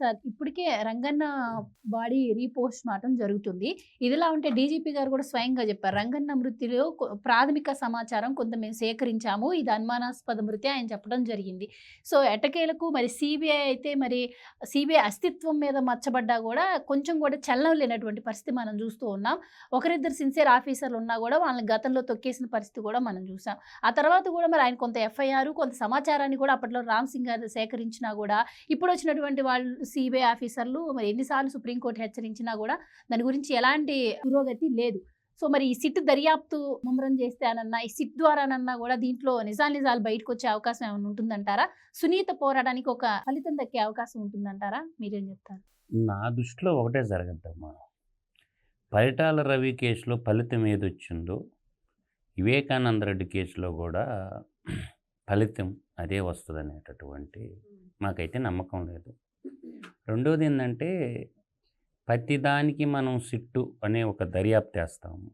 Sir ఇప్పటికే Ranganna body repost mortem జరుగుతుంది. ఇదిలా ఉంటే డీజీపీ గారు కూడా స్వయంగా చెప్పారు. రంగన్న మృతిలో ప్రాథమిక సమాచారం కొంత మేము సేకరించాము. ఇది అనుమానాస్పద మృతి ఆయన చెప్పడం జరిగింది. సో ఎటకేలకు మరి సిబిఐ అయితే మరి సిబిఐ అస్తిత్వం మీద మచ్చబడ్డా కూడా కొంచెం కూడా చలనం లేనటువంటి పరిస్థితి మనం చూస్తూ ఉన్నాం. ఒకరిద్దరు సిన్సియర్ ఆఫీసర్లు ఉన్నా కూడా వాళ్ళని గతంలో తొక్కేసిన పరిస్థితి కూడా మనం చూసాం. ఆ తర్వాత కూడా మరి ఆయన కొంత ఎఫ్ఐఆర్ కొంత సమాచారాన్ని కూడా అప్పట్లో రామ్ సింగ్ గారు సేకరించినా కూడా ఇప్పుడు వచ్చినటువంటి వాళ్ళు సిబిఐ ఆఫీసర్లు మరి ఎన్నిసార్లు సుప్రీంకోర్టు హెచ్చరించినా కూడా దాని గురించి ఎలాంటి పురోగతి లేదు. సో మరి ఈ సిట్ దర్యాప్తు ముమ్మరం చేస్తానన్నా ఈ సిట్ ద్వారానన్నా కూడా దీంట్లో నిజాలు నిజాలు బయటకు వచ్చే అవకాశం ఏమైనా ఉంటుందంటారా? సునీత పోరాటానికి ఒక ఫలితం దక్కే అవకాశం ఉంటుందంటారా? మీరేం చెప్తారు? నా దృష్టిలో ఒకటే జరగద్దమ్మా. పరిటాల రవి కేసులో ఫలితం ఏదొచ్చిందో వివేకానంద రెడ్డి కేసులో కూడా ఫలితం అదే వస్తుంది అనేటటువంటి మాకైతే నమ్మకం లేదు. రెండోది ఏంటంటే ప్రతిదానికి మనం సిట్టు అనే ఒక దర్యాప్తు వేస్తాము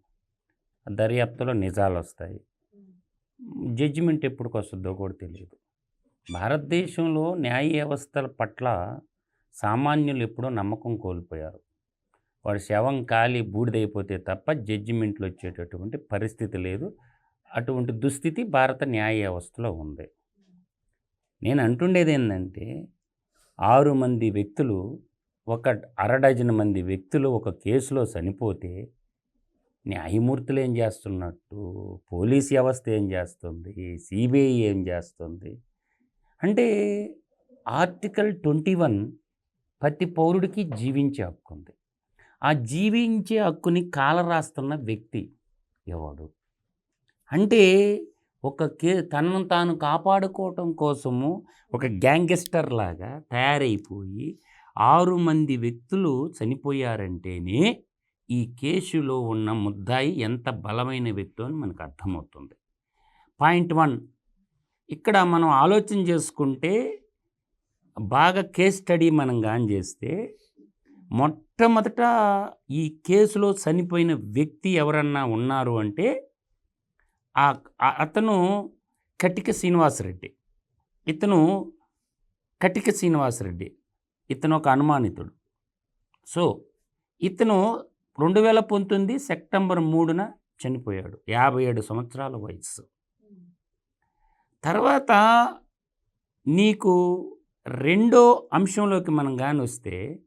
ఆ దర్యాప్తులో నిజాలు వస్తాయి జడ్జిమెంట్ ఎప్పుడు వస్తుందో కూడా తెలియదు భారతదేశంలో న్యాయ వ్యవస్థల పట్ల సామాన్యులు ఎప్పుడో నమ్మకం కోల్పోయారు. వాడు శవం కాలి బూడిదైపోతే తప్ప జడ్జిమెంట్లు వచ్చేటటువంటి పరిస్థితి లేదు. అటువంటి దుస్థితి భారత న్యాయ వ్యవస్థలో ఉంది. నేను అంటుండేది ఏంటంటే ఆరు మంది వ్యక్తులు ఒక అర డజన్ మంది వ్యక్తులు ఒక కేసులో చనిపోతే న్యాయమూర్తులు ఏం చేస్తున్నట్టు పోలీస్ వ్యవస్థ ఏం చేస్తుంది సిబిఐ ఏం చేస్తుంది? అంటే ఆర్టికల్ ట్వంటీ వన్ ప్రతి పౌరుడికి జీవించే హక్కు ఉంది. ఆ జీవించే హక్కుని కాలరాస్తున్న వ్యక్తి ఎవడు? అంటే ఒక కే తనను తాను కాపాడుకోవటం కోసము ఒక గ్యాంగ్స్టర్ లాగా తయారైపోయి ఆరు మంది వ్యక్తులు చనిపోయారంటేనే ఈ కేసులో ఉన్న ముద్దాయి ఎంత బలమైన వ్యక్తి అని మనకు అర్థమవుతుంది. Point one. ఇక్కడ మనం ఆలోచన చేసుకుంటే బాగా కేస్ స్టడీ మనం గాన్ చేస్తే మొట్టమొదట ఈ కేసులో చనిపోయిన వ్యక్తి ఎవరన్నా ఉన్నారు అంటే అతను కటిక శ్రీనివాసరెడ్డి. ఇతను కటిక శ్రీనివాసరెడ్డి. ఇతను ఒక అనుమానితుడు. సో ఇతను రెండు వేల పంతొమ్మిది సెప్టెంబర్ మూడున చనిపోయాడు. యాభై ఏడు సంవత్సరాల వయసు తర్వాత నీకు రెండో అంశంలోకి మనం కానీ వస్తే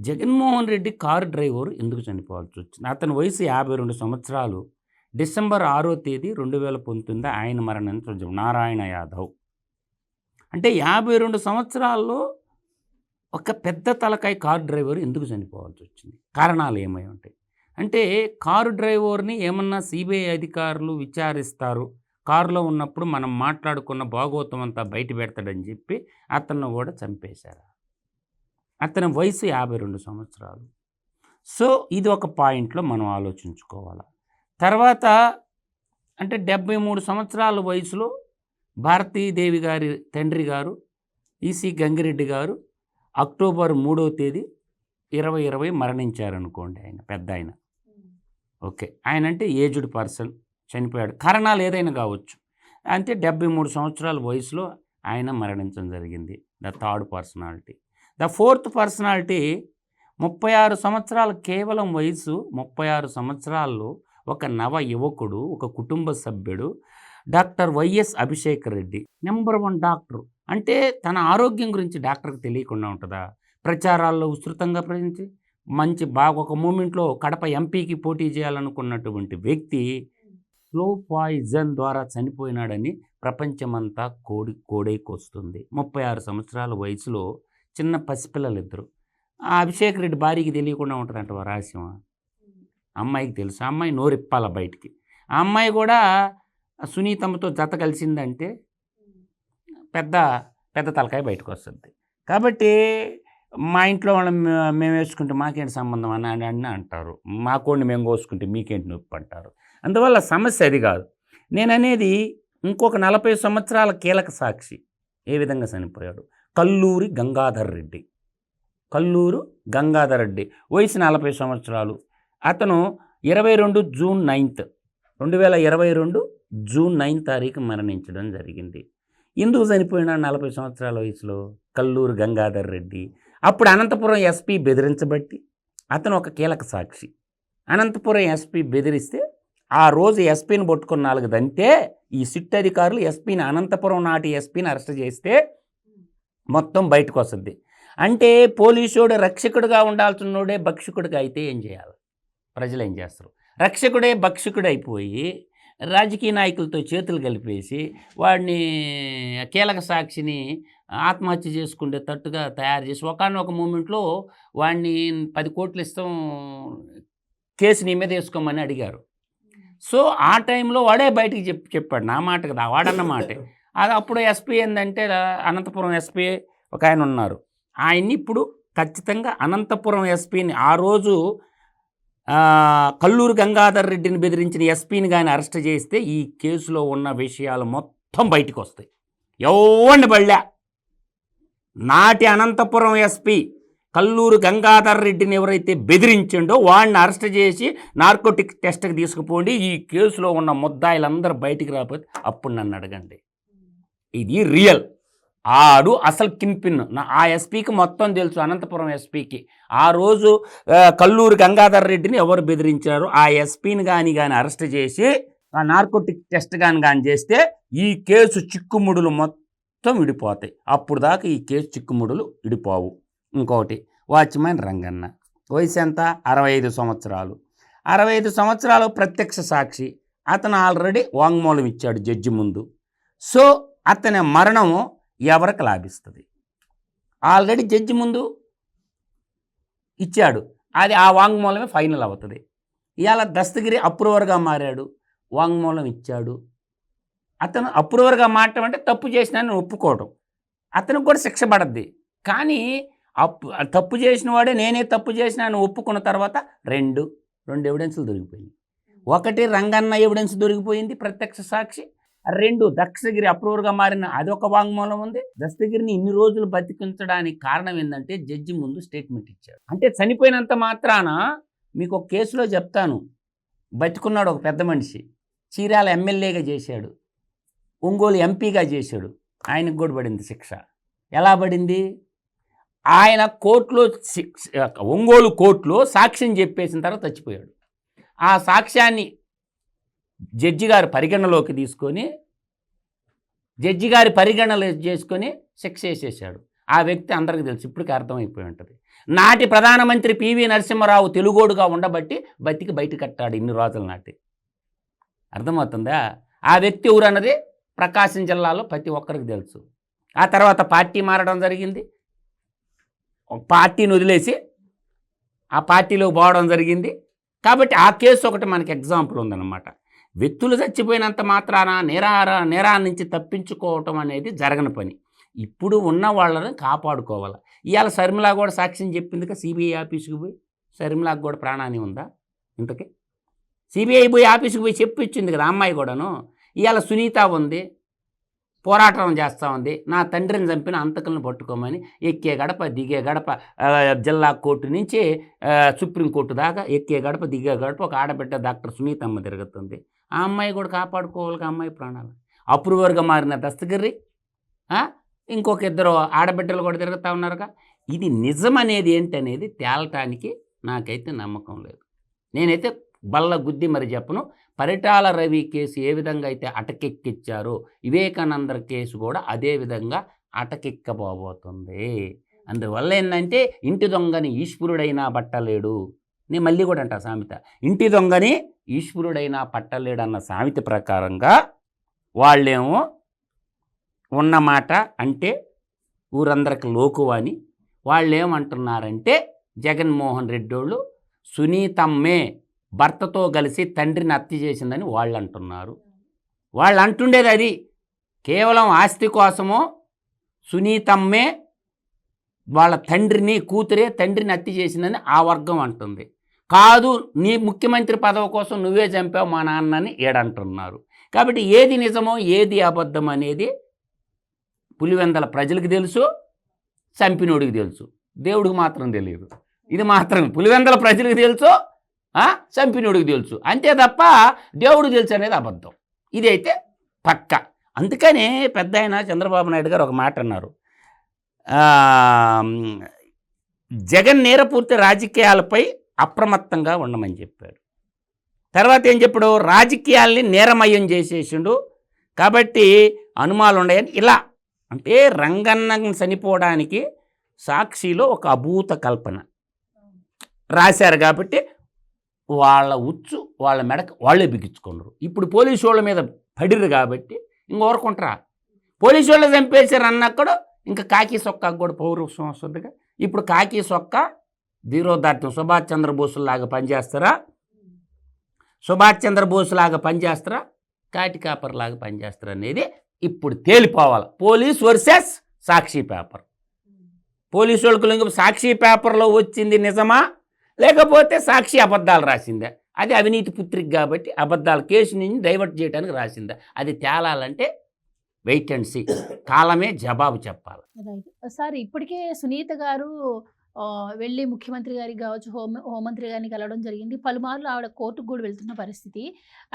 జగన్మోహన్ రెడ్డి కారు డ్రైవర్ ఎందుకు చనిపోవాల్సి వచ్చింది? అతని వయసు యాభై రెండు సంవత్సరాలు. డిసెంబర్ ఆరో తేదీ రెండు వేల పంతొమ్మిది ఆయన మరణించడం నారాయణ యాదవ్. అంటే యాభై రెండు సంవత్సరాల్లో ఒక పెద్ద తలకాయ కారు డ్రైవర్ ఎందుకు చనిపోవాల్సి వచ్చింది? కారణాలు ఏమై ఉంటాయి? అంటే కారు డ్రైవర్ని ఏమన్నా సిబిఐ అధికారులు విచారిస్తారు కారులో ఉన్నప్పుడు మనం మాట్లాడుకున్న భాగోతం అంతా బయట పెడతాడని చెప్పి అతను కూడా చంపేశారు. అతని వయసు యాభై రెండు సంవత్సరాలు. సో ఇది ఒక పాయింట్లో మనం ఆలోచించుకోవాలి? తర్వాత అంటే డెబ్బై మూడు సంవత్సరాల వయసులో భారతీదేవి గారి తండ్రి గారు ఈసీ గంగిరెడ్డి గారు అక్టోబర్ మూడో తేదీ ఇరవై ఇరవై మరణించారనుకోండి ఆయన పెద్ద ఆయన. ఓకే. ఆయన అంటే ఏజ్డ్ పర్సన్ చనిపోయాడు. కారణాలు ఏదైనా కావచ్చు. అంటే డెబ్బై మూడు సంవత్సరాల వయసులో ఆయన మరణించడం జరిగింది. The third personality. The fourth personality ముప్పై ఆరు సంవత్సరాలు కేవలం వయసు ముప్పై ఆరు సంవత్సరాల్లో ఒక నవ యువకుడు ఒక కుటుంబ సభ్యుడు doctor YS Abhishek Reddy. Number one doctor. అంటే తన ఆరోగ్యం గురించి డాక్టర్కి తెలియకుండా ఉంటుందా? ప్రచారాల్లో విస్తృతంగా ప్రజెంచి మంచి బాగా ఒక మూమెంట్లో కడప ఎంపీకి పోటీ చేయాలనుకున్నటువంటి వ్యక్తి స్లో పాయిజన్ ద్వారా చనిపోయినాడని ప్రపంచమంతా కోడి కోడైకొస్తుంది ముప్పై ఆరు సంవత్సరాల వయసులో చిన్న పసిపిల్లలు ఇద్దరు ఆ అభిషేక్ రెడ్డి భార్యకి తెలియకుండా ఉంటుందంట ఆ రహస్యం అమ్మాయికి తెలుసు. ఆ అమ్మాయి నోరిప్పాల బయటికి? ఆ అమ్మాయి కూడా సునీతమ్మతో జత కలిసిందంటే పెద్ద పెద్ద తలకాయ బయటకు వస్తుంది కాబట్టి మా ఇంట్లో వాళ్ళని మేము వేసుకుంటే మాకేంటి సంబంధం అని అని అని అంటారు. మా కోడిని మేము కోసుకుంటే మీకేంటి నొప్పి అంటారు. అందువల్ల సమస్య అది కాదు. నేను అనేది ఇంకొక నలభై సంవత్సరాల కీలక సాక్షి. ఏ విధంగా చనిపోయాడు? కల్లూరి గంగాధర్ రెడ్డి. కల్లూరు గంగాధర్ రెడ్డి. వయసు నలభై సంవత్సరాలు. అతను ఇరవై రెండు జూన్ నైన్త్ రెండు వేల ఇరవై రెండు జూన్ నైన్ తారీఖు మరణించడం జరిగింది. ఎందుకు చనిపోయిన నలభై సంవత్సరాల వయసులో? కల్లూరు గంగాధర్ రెడ్డి. అప్పుడు అనంతపురం ఎస్పీ బెదిరించబట్టి అతను ఒక కీలక సాక్షి. అనంతపురం ఎస్పీ బెదిరిస్తే ఆ రోజు ఎస్పీని పట్టుకున్న నాలుగు దంతే ఈ సిట్ అధికారులు ఎస్పీని అనంతపురం నాటి ఎస్పీని అరెస్ట్ చేస్తే మొత్తం బయటకు వస్తుంది. అంటే పోలీసుడు రక్షకుడుగా ఉండాల్సినోడే భక్షకుడిగా అయితే ఏం చేయాలి? ప్రజలు ఏం చేస్తారు? రక్షకుడే భక్షకుడు అయిపోయి రాజకీయ నాయకులతో చేతులు కలిపేసి వాడిని కీలక సాక్షిని ఆత్మహత్య చేసుకునే తట్టుగా తయారు చేసి ఒకనొక మూమెంట్లో వాడిని పది కోట్లు ఇస్తాం కేసు నీ మీద వేసుకోమని అడిగారు. సో ఆ టైంలో వాడే బయటికి చెప్పి చెప్పాడు. నా మాట కదా వాడన్న మాటే. అది అప్పుడు ఎస్పీ ఏంటంటే అనంతపురం ఎస్పీ ఒక ఆయన ఉన్నారు. ఆయన్ని ఇప్పుడు ఖచ్చితంగా అనంతపురం ఎస్పీని ఆ రోజు కల్లూరు గంగాధర్ రెడ్డిని బెదిరించిన ఎస్పీని కానీ అరెస్ట్ చేస్తే ఈ కేసులో ఉన్న విషయాలు మొత్తం బయటకు వస్తాయి ఎవండి బళ్ళా. నాటి అనంతపురం ఎస్పీ కల్లూరు గంగాధర్ రెడ్డిని ఎవరైతే బెదిరించిండో వాడిని అరెస్ట్ చేసి నార్కోటిక్ టెస్ట్కి తీసుకుపోండి ఈ కేసులో ఉన్న ముద్దాయిలందరూ బయటికి రాకపోతే అప్పుడు నన్ను అడగండి. ఇది రియల్. ఆడు అసలు కింపిన్ ఆ ఎస్పీకి మొత్తం తెలుసు అనంతపురం ఎస్పీకి. ఆ రోజు కల్లూరు గంగాధర్ రెడ్డిని ఎవరు బెదిరించారు ఆ ఎస్పీని కానీ కానీ అరెస్ట్ చేసి ఆ నార్కోటిక్ టెస్ట్ కానీ కానీ చేస్తే ఈ కేసు చిక్కుముడులు మొత్తం విడిపోతాయి. అప్పుడు దాకా ఈ కేసు చిక్కుముడులు విడిపోవు. ఇంకొకటి వాచ్మెన్ రంగన్న. వయసు ఎంత? అరవై ఐదు సంవత్సరాలు. అరవై ఐదు సంవత్సరాలు ప్రత్యక్ష సాక్షి. అతను ఆల్రెడీ వాంగ్మూలం ఇచ్చాడు జడ్జి ముందు. సో అతని మరణము ఎవరికి లాభిస్తుంది? ఆల్రెడీ జడ్జి ముందు ఇచ్చాడు. అది ఆ వాంగ్మూలమే ఫైనల్ అవుతుంది. ఇవాళ దస్తగిరి అప్రూవర్గా మారాడు. వాంగ్మూలం ఇచ్చాడు. అతను అప్రూవర్గా మారటం అంటే తప్పు చేసినాన్ని ఒప్పుకోవడం అతనికి కూడా శిక్ష పడద్ది. కానీ అప్పు తప్పు చేసిన వాడే నేనే తప్పు చేసినాను ఒప్పుకున్న తర్వాత రెండు రెండు ఎవిడెన్సులు దొరికిపోయింది ఒకటి రంగన్న ఎవిడెన్స్ దొరికిపోయింది ప్రత్యక్ష సాక్షి రెండు దక్షగిరి అప్రూవర్గా మారిన అదొక వాంగ్మూలం ఉంది. దస్తగిరిని ఇన్ని రోజులు బతికించడానికి కారణం ఏంటంటే జడ్జి ముందు స్టేట్మెంట్ ఇచ్చాడు. అంటే చనిపోయినంత మాత్రాన మీకు ఒక కేసులో చెప్తాను. బతికున్నాడు ఒక పెద్ద మనిషి. చీరాల ఎమ్మెల్యేగా చేశాడు. ఒంగోలు ఎంపీగా చేశాడు. ఆయనకు కూడా పడింది శిక్ష. ఎలా పడింది? ఆయన కోర్టులో శిక్ష ఒంగోలు కోర్టులో సాక్ష్యం చెప్పేసిన తర్వాత చచ్చిపోయాడు. ఆ సాక్ష్యాన్ని జడ్జి గారు పరిగణలోకి తీసుకొని జడ్జి గారి పరిగణలో చేసుకొని శిక్ష వేసేసాడు ఆ వ్యక్తి అందరికీ తెలుసు ఇప్పటికి అర్థమైపోయి ఉంటుంది. నాటి ప్రధానమంత్రి పివి నరసింహారావు తెలుగోడుగా ఉండబట్టి బతికి బయట కట్టాడు ఇన్ని రోజుల నాటి. అర్థమవుతుందా? ఆ వ్యక్తి ఊరన్నది ప్రకాశం జిల్లాలో ప్రతి ఒక్కరికి తెలుసు. ఆ తర్వాత పార్టీ మారడం జరిగింది. పార్టీని వదిలేసి ఆ పార్టీలో పోవడం జరిగింది. కాబట్టి ఆ కేసు ఒకటి మనకి ఎగ్జాంపుల్ ఉందన్నమాట. వ్యక్తులు చచ్చిపోయినంత మాత్రాన నేరార నిరా నుంచి తప్పించుకోవటం అనేది జరగని పని. ఇప్పుడు ఉన్న వాళ్ళని కాపాడుకోవాలి? ఇవాళ శర్మిలా కూడా సాక్ష్యం చెప్పింది సిబిఐ ఆఫీస్కి పోయి? శర్మిలాకు కూడా ప్రాణాన్ని ఉందా? ఇంతకీ? సిబిఐ పోయి ఆఫీస్కి పోయి చెప్పించింది కదా అమ్మాయి కూడాను? ఇవాళ సునీత ఉంది పోరాటం చేస్తూ ఉంది. నా తండ్రిని చంపిన అంతకులను పట్టుకోమని ఎక్కే గడప దిగే గడప జిల్లా కోర్టు నుంచి సుప్రీంకోర్టు దాకా ఎక్కే గడప దిగే గడప ఒక ఆడబిడ్డ డాక్టర్ సునీతమ్మ తిరుగుతుంది. ఆ అమ్మాయి కూడా కాపాడుకోవాలి అమ్మాయి ప్రాణాలు. అప్రూవర్గా మారిన దస్తగిరి ఇంకొక ఇద్దరు ఆడబిడ్డలు కూడా తిరుగుతూ ఉన్నారుగా. ఇది నిజం అనేది ఏంటనేది తేలటానికి నాకైతే నమ్మకం లేదు. నేనైతే బల్ల గుద్ది మరి చెప్పను. పరిటాల రవి కేసు ఏ విధంగా అయితే అటకెక్కిచ్చారో వివేకానందర్ కేసు కూడా అదే విధంగా అటకెక్కబోబోతుంది. అందువల్ల ఏంటంటే ఇంటి దొంగని ఈశ్వరుడైనా పట్టలేడు నేను మళ్ళీ కూడా అంట సామెత. ఇంటి దొంగని ఈశ్వరుడైనా పట్టలేడన్న సామెత ప్రకారంగా వాళ్ళేమో ఉన్నమాట అంటే ఊరందరికి లోకువని వాళ్ళు ఏమంటున్నారంటే జగన్మోహన్ రెడ్డి వాళ్ళు సునీతమ్మే భర్తతో కలిసి తండ్రిని హత్య చేసిందని వాళ్ళు అంటున్నారు వాళ్ళు అంటుండేది అది. కేవలం ఆస్తి కోసమో సునీతమ్మే వాళ్ళ తండ్రిని కూతురే తండ్రిని హత్య చేసిందని ఆ వర్గం అంటుంది. కాదు నీ ముఖ్యమంత్రి పదవి కోసం నువ్వే చంపావు మా నాన్నని ఏడంటున్నారు. కాబట్టి ఏది నిజమో ఏది అబద్ధం అనేది పులివెందల ప్రజలకు తెలుసు చంపినోడికి తెలుసు. దేవుడికి మాత్రం తెలియదు. ఇది మాత్రం పులివెందల ప్రజలకు తెలుసు చంపినోడికి తెలుసు. అంతే తప్ప దేవుడికి తెలుసు అనేది అబద్ధం. ఇదైతే పక్క. అందుకనే పెద్ద ఆయన చంద్రబాబు నాయుడు గారు ఒక మాట అన్నారు. జగన్ నేరపూర్తి రాజకీయాలపై అప్రమత్తంగా ఉండమని చెప్పాడు. తర్వాత ఏం చెప్పాడు? రాజకీయాల్ని నేరమయం చేసేసిండు. కాబట్టి అనుమానాలు ఉండయని ఇలా అంటే రంగన్న చనిపోవడానికి సాక్షిలో ఒక అభూత కల్పన. రాశారు కాబట్టి వాళ్ళ ఉచ్చు వాళ్ళ మెడక వాళ్ళే బిగించుకున్నారు. ఇప్పుడు పోలీసు వాళ్ళ మీద పడిరు కాబట్టి ఇంకొరకుంటారా పోలీసు వాళ్ళు చంపేశారు అన్నక్కడ ఇంకా కాకి సొక్కాకు కూడా పౌరవం వస్తుందిగా. ఇప్పుడు కాకి సొక్క ధీరోదార్థం సుభాష్ చంద్రబోస్ లాగా పనిచేస్తారా? సుభాష్ చంద్రబోస్ లాగా పనిచేస్తారా? కాటి కాపర్ లాగా పనిచేస్తారా అనేది ఇప్పుడు తేలిపోవాలి. Police versus Sakshi paper. Police వాళ్ళకు ఇంకా సాక్షి పేపర్లో వచ్చింది నిజమా? లేకపోతే సాక్షి అబద్ధాలు రాసిందా? అది అవినీతి పుత్రిక కాబట్టి అబద్ధాల కేసు నుంచి డైవర్ట్ చేయడానికి రాసిందా? అది తేలాలంటే వెయిట్ అండ్ సీ. కాలమే జవాబు చెప్పాలి. సార్ ఇప్పటికే సునీత గారు వెళ్ళి ముఖ్యమంత్రి గారికి కావచ్చు హోం హోంమంత్రి గారిని కలవడం జరిగింది. పలుమార్లు ఆవిడ కోర్టుకు కూడా వెళ్తున్న పరిస్థితి.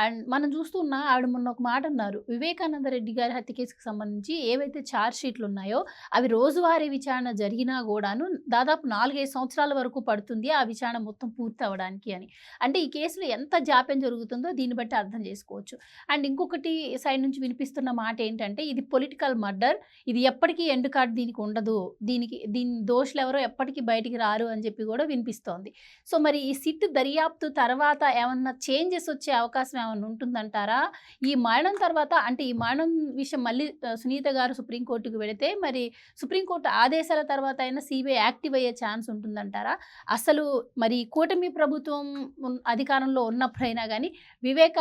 అండ్ మనం చూస్తున్నా ఆవిడ మొన్న ఒక మాట అన్నారు. వివేకానంద రెడ్డి గారి హత్య కేసుకు సంబంధించి ఏవైతే ఛార్జ్ షీట్లు ఉన్నాయో అవి రోజువారీ విచారణ జరిగినా కూడాను దాదాపు నాలుగైదు సంవత్సరాల వరకు పడుతుంది ఆ విచారణ మొత్తం పూర్తి అవ్వడానికి అని. అంటే ఈ కేసులో ఎంత జాప్యం జరుగుతుందో దీన్ని బట్టి అర్థం చేసుకోవచ్చు. అండ్ ఇంకొకటి సైడ్ నుంచి వినిపిస్తున్న మాట ఏంటంటే ఇది పొలిటికల్ మర్డర్. ఇది ఎప్పటికీ ఎండ్ కార్డ్ దీనికి ఉండదు. దీనికి దీని దోషులు ఎవరో ఎప్పటికీ బయటికి రారు అని చెప్పి కూడా వినిపిస్తోంది. సో మరి ఈ సిట్ దర్యాప్తు తర్వాత ఏమన్నా చేంజెస్ వచ్చే అవకాశం ఏమైనా ఉంటుందంటారా? ఈ మరణం తర్వాత అంటే ఈ మరణం విషయం మళ్ళీ సునీత గారు సుప్రీంకోర్టుకు వెళితే మరి సుప్రీంకోర్టు ఆదేశాల తర్వాత అయినా సిబిఐ యాక్టివ్ అయ్యే ఛాన్స్ ఉంటుందంటారా? అసలు మరి కూటమి ప్రభుత్వం అధికారంలో ఉన్నప్పుడైనా కానీ వివేక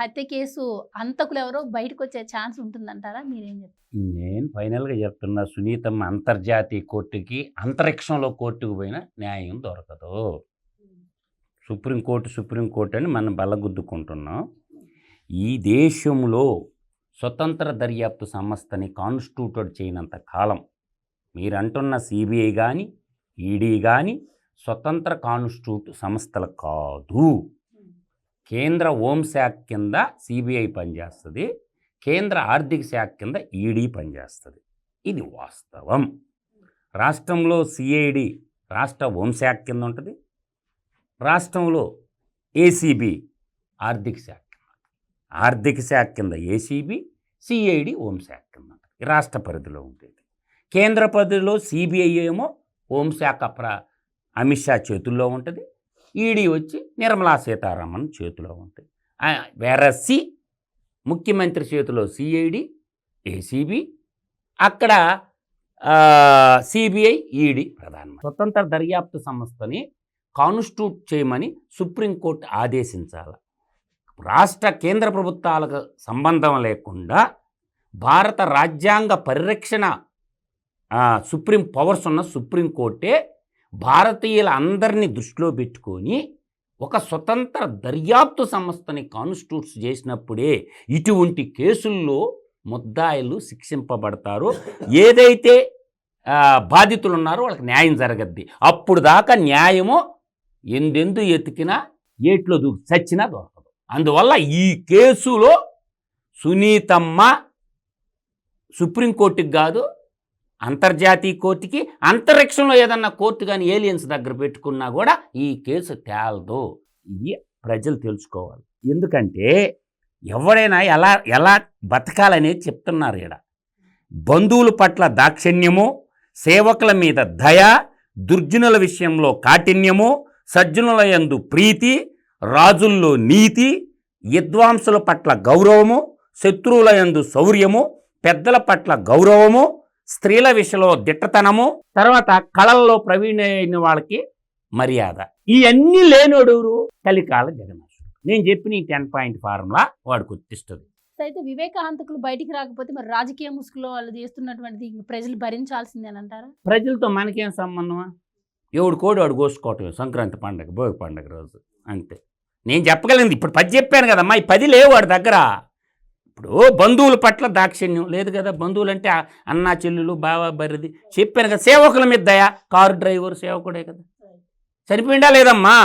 హత్య కేసు అంతకులు ఎవరో బయటకు వచ్చే ఛాన్స్ ఉంటుందంటారా? మీరేం చెప్తారు నేను ఫైనల్గా చెప్తున్నా సునీతమ్మ అంతర్జాతీయ కోర్టుకి అంతరిక్షంలో కోర్టుకు పోయినా న్యాయం దొరకదు. సుప్రీంకోర్టు సుప్రీంకోర్టు అని మనం బలగుద్దుకుంటున్నాం. ఈ దేశంలో స్వతంత్ర దర్యాప్తు సంస్థని కాన్స్టిట్యూటెడ్ చేయనంత కాలం మీరు అంటున్న సిబిఐ కానీ ఈడీ కానీ స్వతంత్ర కాన్స్టిట్యూట్ సంస్థలు కాదు. కేంద్ర హోంశాఖ కింద సిబిఐ పనిచేస్తుంది. కేంద్ర ఆర్థిక శాఖ కింద ఈడీ పనిచేస్తుంది. ఇది వాస్తవం. రాష్ట్రంలో సిఐడి రాష్ట్ర హోంశాఖ కింద ఉంటుంది. రాష్ట్రంలో ఏసీబీ ఆర్థిక శాఖ ఆర్థిక శాఖ కింద ఏసీబీ సిఐడి హోంశాఖ కింద ఉంటుంది. రాష్ట్ర పరిధిలో ఉంటుంది కేంద్ర పరిధిలో సిబిఐ ఏమో హోంశాఖ ప్ర అమిత్ షా చేతుల్లో ఉంటుంది. ఈడీ వచ్చి నిర్మలా సీతారామన్ చేతిలో ఉంటుంది. వేరస్సీ ముఖ్యమంత్రి చేతిలో సిఐడి ఏసీబీ అక్కడ సిబిఐ ఈడీ ప్రధానమంత్రి స్వతంత్ర దర్యాప్తు సంస్థని కాన్స్టిట్యూట్ చేయమని సుప్రీంకోర్టు ఆదేశించాలి. రాష్ట్ర కేంద్ర ప్రభుత్వాలకు సంబంధం లేకుండా భారత రాజ్యాంగ పరిరక్షణ సుప్రీం పవర్స్ ఉన్న సుప్రీంకోర్టే భారతీయుల అందరినీ దృష్టిలో పెట్టుకొని ఒక స్వతంత్ర దర్యాప్తు సంస్థని కాన్స్టిట్యూట్స్ చేసినప్పుడే ఇటువంటి కేసుల్లో ముద్దాయిలు శిక్షింపబడతారు. ఏదైతే బాధితులు ఉన్నారో వాళ్ళకి న్యాయం జరగద్ది. అప్పుడు దాకా న్యాయము ఎందెందు ఎతికినా ఏట్లో దూకి చచ్చినా దొరకదు. అందువల్ల ఈ కేసులో సునీతమ్మ సుప్రీంకోర్టుకి కాదు అంతర్జాతీయ కోర్టుకి అంతరిక్షంలో ఏదన్నా కోర్టు కానీ ఏలియన్స్ దగ్గర పెట్టుకున్నా కూడా ఈ కేసు తేలదు. ఇది ప్రజలు తెలుసుకోవాలి. ఎందుకంటే ఎవరైనా ఎలా ఎలా బతకాలనేది చెప్తున్నారు ఇక్కడ బంధువుల పట్ల దాక్షిణ్యము సేవకుల మీద దయ దుర్జనుల విషయంలో కాఠిన్యము సజ్జనుల యందు ప్రీతి రాజుల్లో నీతి విద్వాంసుల పట్ల గౌరవము శత్రువుల యందు శౌర్యము పెద్దల పట్ల గౌరవము స్త్రీల విషయంలో దిట్టతనము తర్వాత కళల్లో ప్రవీణైన వాళ్ళకి మర్యాద. ఇవన్నీ లేనోడెవరు? కలికాల జగన్నాథుడు. నేను చెప్పిన ఈ టెన్ పాయింట్ ఫార్ములా వాడికి ఉత్తిస్తుంది. అయితే వివేక హంతకులు బయటికి రాకపోతే మరి రాజకీయ ముసుగులో వాళ్ళు చేస్తున్నటువంటి ప్రజలు భరించాల్సిందేనంటారా ప్రజలతో మనకేం సంబంధమా? ఎవడు కోడి వాడు కోసుకోవటం సంక్రాంతి పండగ భోగి పండగ రోజు. అంతే. నేను చెప్పగలిగింది. ఇప్పుడు పది చెప్పాను కదమ్మా ఈ పది లేవు వాడి దగ్గర. ఇప్పుడు బంధువుల పట్ల దాక్షిణ్యం. లేదు కదా బంధువులు అంటే అన్నా చెల్లెలు బావ బరిది చెప్పాను కదా సేవకుల మీద దయ. కారు డ్రైవర్ సేవకుడే కదా. చనిపోయిందా లేదమ్మా